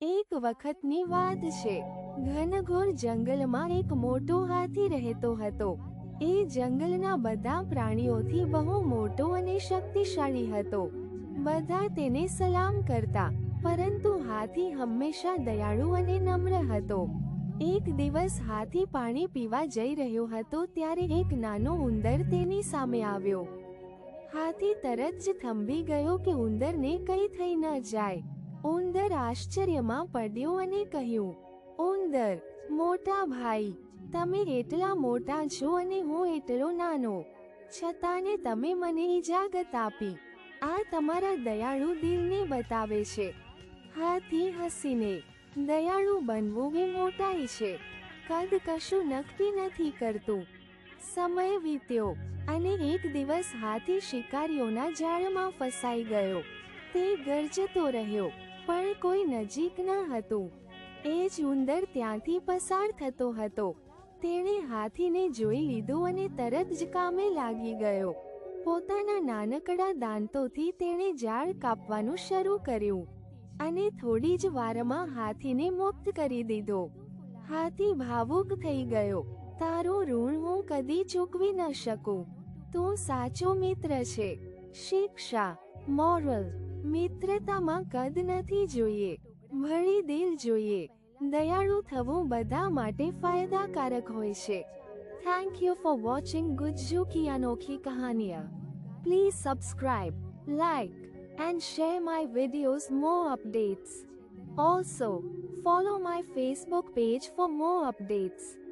એક વખતની વાત છે. ઘનઘોર જંગલમાં એક મોટો હાથી રહેતો હતો. એ જંગલના બધા પ્રાણીઓથી બહુ મોટો અને શક્તિશાળી હતો. બધા તેને સલામ કરતા, પરંતુ હાથી હંમેશા દયાળુ અને નમ્ર હતો. એક દિવસ હાથી પાણી પીવા જઈ રહ્યો હતો ત્યારે એક નાનો ઉંદર તેની સામે આવ્યો. હાથી તરત જ થંભી ગયો કે ઉંદરને કંઈ થઈ ન જાય. ઉંદર આશ્ચર્યમાં પડ્યો અને કહ્યું, ઉંદર, મોટા ભાઈ, તમે એટલા મોટા છો અને હું એટલો નાનો. છતાંને તમે મને ઇજાગત આપી. આ તમારા દયાળુ દિલને બતાવે છે. હાથી હસીને, દયાળુ બનવું એ મોટાઈ છે. કદ કશું નક્કી નથી કરતું. સમય વીત્યો અને એક દિવસ હાથી શિકારીઓના જાળમાં ફસાઈ ગયો. તે ગરજતો રહ્યો, પણ કોઈ નજીક ન હતું. એ જ ઉંદર ત્યાંથી પસાર થતો હતો. તેણે હાથીને જોઈ લીધો અને તરત જ કામે લાગી ગયો. પોતાના નાનકડા દાંતોથી તેણે ઝાડ કાપવાનું શરૂ કર્યું અને થોડી જ વારમાં હાથીને મુક્ત કરી દીધો. હાથી ભાવુક થઈ ગયો, તારું ઋણ હું કદી ચૂકવી ન શકું. તું સાચો મિત્ર છે. શિક્ષા. મોરલ, મિત્રતામાં કદ નથી જોઈએ, ભળી દિલ જોઈએ, દયાળુ થવું બધા માટે ફાયદાકારક હોય છે. Thank you for watching Gujju કી અનોખી કહાનિયા please subscribe like and share my videos more updates also follow my Facebook page for more updates.